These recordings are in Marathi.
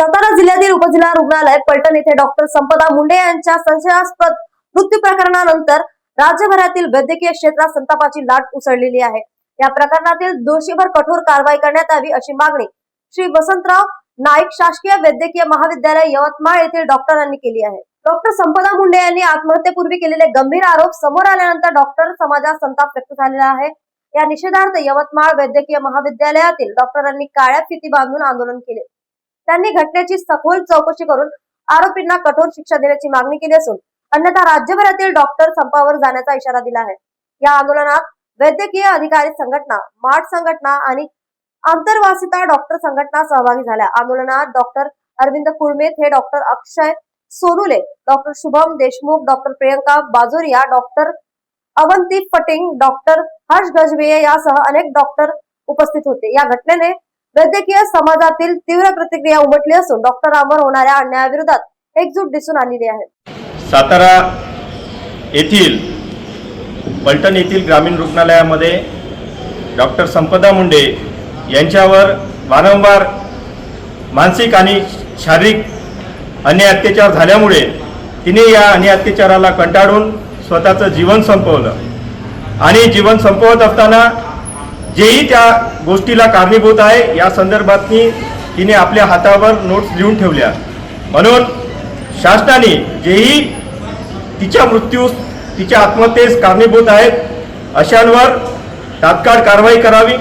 सातारा जिल्ह्यातील उपजिल्हा रुग्णालय पलटण येथे डॉक्टर संपदा मुंडे यांच्या संशयास्पद मृत्यू प्रकरणानंतर राज्यभरातील वैद्यकीय क्षेत्रात संतापाची लाट उसळलेली आहे. या प्रकरणातील दोषीवर कठोर कारवाई करण्यात यावी अशी मागणी श्री वसंतराव नाईक शासकीय वैद्यकीय महाविद्यालय यवतमाळ येथील डॉक्टरांनी केली आहे. डॉक्टर संपदा मुंडे यांनी आत्महत्येपूर्वी केलेले गंभीर आरोप समोर आल्यानंतर डॉक्टर समाजात संताप व्यक्त झालेला आहे. या निषेधार्थ यवतमाळ वैद्यकीय महाविद्यालयातील डॉक्टरांनी काळ्या फिती बांधून आंदोलन केले. त्यांनी घटनेची सखोल चौकशी करून आरोपींना कठोर शिक्षा देण्याची मागणी केली असून अन्यथा राज्यभरातील डॉक्टर संपावर जाण्याचा इशारा दिला आहे. या आंदोलनात वैद्यकीय अधिकारी संघटना माठ संघटना आणि आंतरवासिता डॉक्टर संघटना सहभागी झाल्या. आंदोलनात डॉक्टर अरविंद कुळमेत हे doctor Akshay Sonule doctor Shubham Deshmukh doctor Priyanka Bajoria doctor Avanti Phating doctor Harsh Gajbe यासह अनेक डॉक्टर उपस्थित होते. या घटनेने वैद्यकीय समाजातील तीव्र प्रतिक्रिया उमटली असून डॉक्टरांवर होणाऱ्या अन्यायाविरोधात एकजूट दिसून आलेली आहे. सातारा येथील पलटण येथील ग्रामीण रुग्णालयामध्ये डॉक्टर संपदा मुंडे यांच्यावर वारंवार मानसिक आणि शारीरिक अन्य अत्याचार झाल्यामुळे तिने या अन्य अत्याचाराला कंटाळून स्वतःचं जीवन संपवलं. आणि जीवन संपवत असताना जेही त्या गोष्टीला कारणीभूत आहे या संदर्भातनी तिने आपल्या हातावर नोट्स लिहून ठेवल्या. म्हणून शासनाने जेही तिच्या मृत्यूस तिच्या आत्महत्येस कारणीभूत आहेत अशांवर तात्काळ कारवाई करावी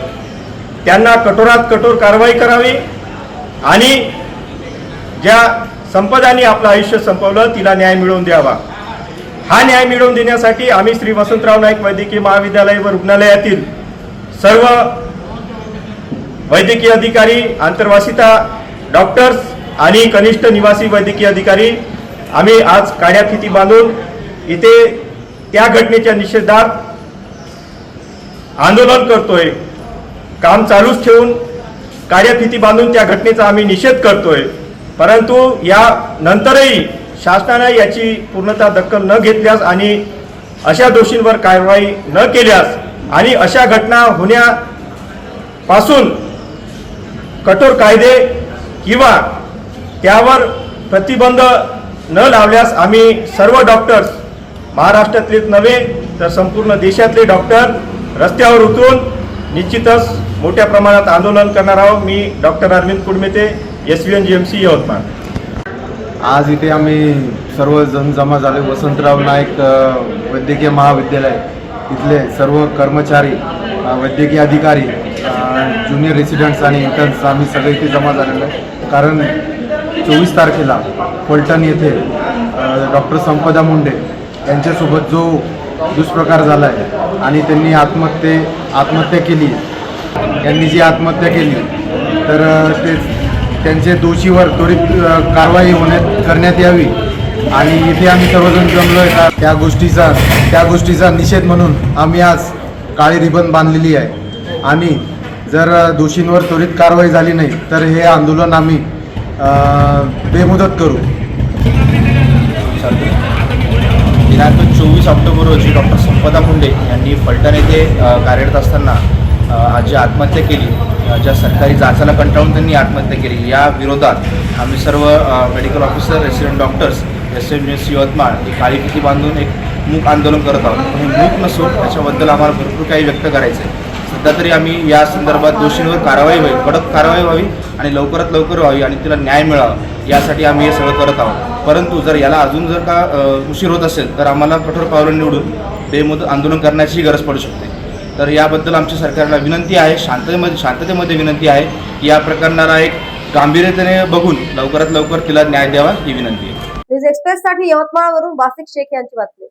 त्यांना कठोरात कठोर कारवाई करावी आणि ज्या संपदाने आपलं आयुष्य संपवलं तिला न्याय मिळवून द्यावा. हा न्याय मिळवून देण्यासाठी आम्ही श्री वसंतराव नाईक वैद्यकीय महाविद्यालय व रुग्णालयातील सर्व वैद्यकीय अधिकारी आंतरवासिता डॉक्टर्स आणि कनिष्ठ निवासी वैद्यकीय अधिकारी आम्ही आज काड्या फिती बांधून इथे त्या घटनेच्या निषेधात आंदोलन करतोय. काम चालूच ठेवून काड्या फिती बांधून त्या घटनेचा आम्ही निषेध करतोय. परंतु या नंतरही शासनाने याची पूर्णतः दखल न घेतल्यास आणि अशा दोषींवर कारवाई न केल्यास आणि अशा घटना होण्यापासून कठोर कायदे किंवा त्यावर प्रतिबंध न लावल्यास आम्ही सर्व डॉक्टर्स महाराष्ट्रातलेच नव्हे तर संपूर्ण देशातले डॉक्टर रस्त्यावर उतरून निश्चितच मोठ्या प्रमाणात आंदोलन करणार आहोत. मी doctor Arvind Kudmete S V N G M C Yavatmal. आज इथे आम्ही सर्वजण जमा झाले. वसंतराव नाईक वैद्यकीय महाविद्यालय. इथले सर्व कर्मचारी वैद्यकीय अधिकारी ज्युनियर रेसिडेंट्स आणि इंटर्न्स आम्ही सगळे इथे जमा झालेलो आहे. कारण चोवीस तारखेला फलटण येथे डॉक्टर संपदा मुंडे यांच्यासोबत जो दुष्प्रकार झाला आहे आणि त्यांनी आत्महत्ये आत्महत्या केली यांनी जी आत्महत्या केली तर ते त्यांचे दोषीवर त्वरित कारवाई होण्यात करण्यात यावी. आणि इथे आम्ही सर्वजण जमलो आहे त्या गोष्टीचा त्या गोष्टीचा निषेध म्हणून आम्ही आज काळी रिबन बांधलेली आहे. आणि जर दोषींवर त्वरित कारवाई झाली नाही तर हे आंदोलन आम्ही बेमुदत करू. दिनांक चोवीस ऑक्टोबर रोजी डॉक्टर संपदा मुंडे यांनी फलटण येथे कार्यरत असताना आज जी आत्महत्या केली ज्या सरकारी जाचाला कंटाळून त्यांनी आत्महत्या केली या विरोधात आम्ही सर्व medical officer resident doctors S M S Yavatmal ही काळी फिती बांधून एक मूक आंदोलन करत आहोत. हे मूक नसून त्याच्याबद्दल आम्हाला भरपूर काही व्यक्त करायचं आहे सध्या तरी आम्ही या संदर्भात दोषींवर कारवाई होईल कडक कारवाई व्हावी आणि लवकरात लवकर व्हावी आणि तिला न्याय मिळावा यासाठी आम्ही हे सगळं करत आहोत. परंतु जर याला अजून जर का उशीर होत असेल तर आम्हाला कठोर पावलं निवडून बेमुदत आंदोलन करण्याची गरज पडू शकते. तर याबद्दल आमच्या सरकारला विनंती आहे शांततेमध्ये शांततेमध्ये विनंती आहे की या प्रकरणाला एक गांभीर्यतेने बघून लवकरात लवकर तिला न्याय द्यावा ही विनंती न्यूज एक्सप्रेस साठी यवतमाळवरून वासिक शेख यांची बातमी.